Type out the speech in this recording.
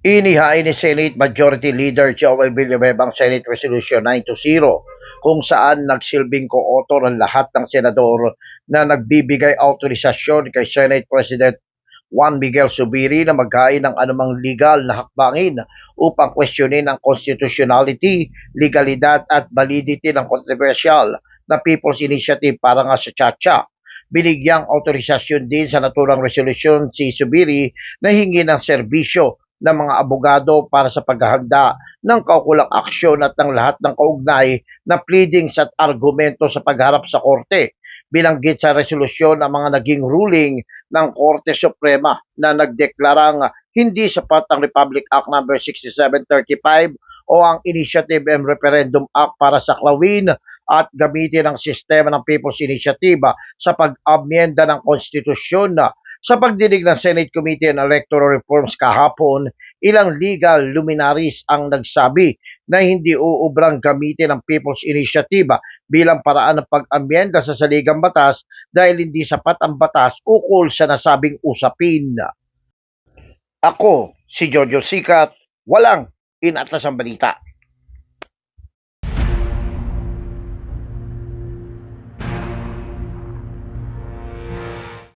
Inihain ni Senate Majority Leader Joel Villanueva ang Senate Resolution 920 kung saan nagsilbing co-author ang lahat ng senador na nagbibigay autorisasyon kay Senate President Juan Miguel Subiri na maghain ng anumang legal na hakbangin upang kwestiyonin ang constitutionality, legalidad at validity ng controversial na People's Initiative para nga sa Chacha. Binigyang autorisasyon din sa naturang resolusyon si Subiri na hingi ng serbisyo ng mga abogado para sa paghahanda ng kaukulang aksyon at ng lahat ng kaugnay na pleadings at argumento sa pagharap sa korte. Binanggit sa resolusyon ang mga naging ruling ng Korte Suprema na nagdeklarang hindi sapat ang Republic Act No. 6735 o ang Initiative and Referendum Act para saklawin at gamitin ang sistema ng People's Initiative sa pag-amyenda ng konstitusyon sa pagdinig ng Senate Committee on Electoral Reforms kahapon, ilang legal luminaries ang nagsabi na hindi uubrang gamitin ang People's Initiative bilang paraan ng pag-amyenda sa saligang batas dahil hindi sapat ang batas ukol sa nasabing usapin. Ako, si Jojo Sikat, walang inatas ang balita.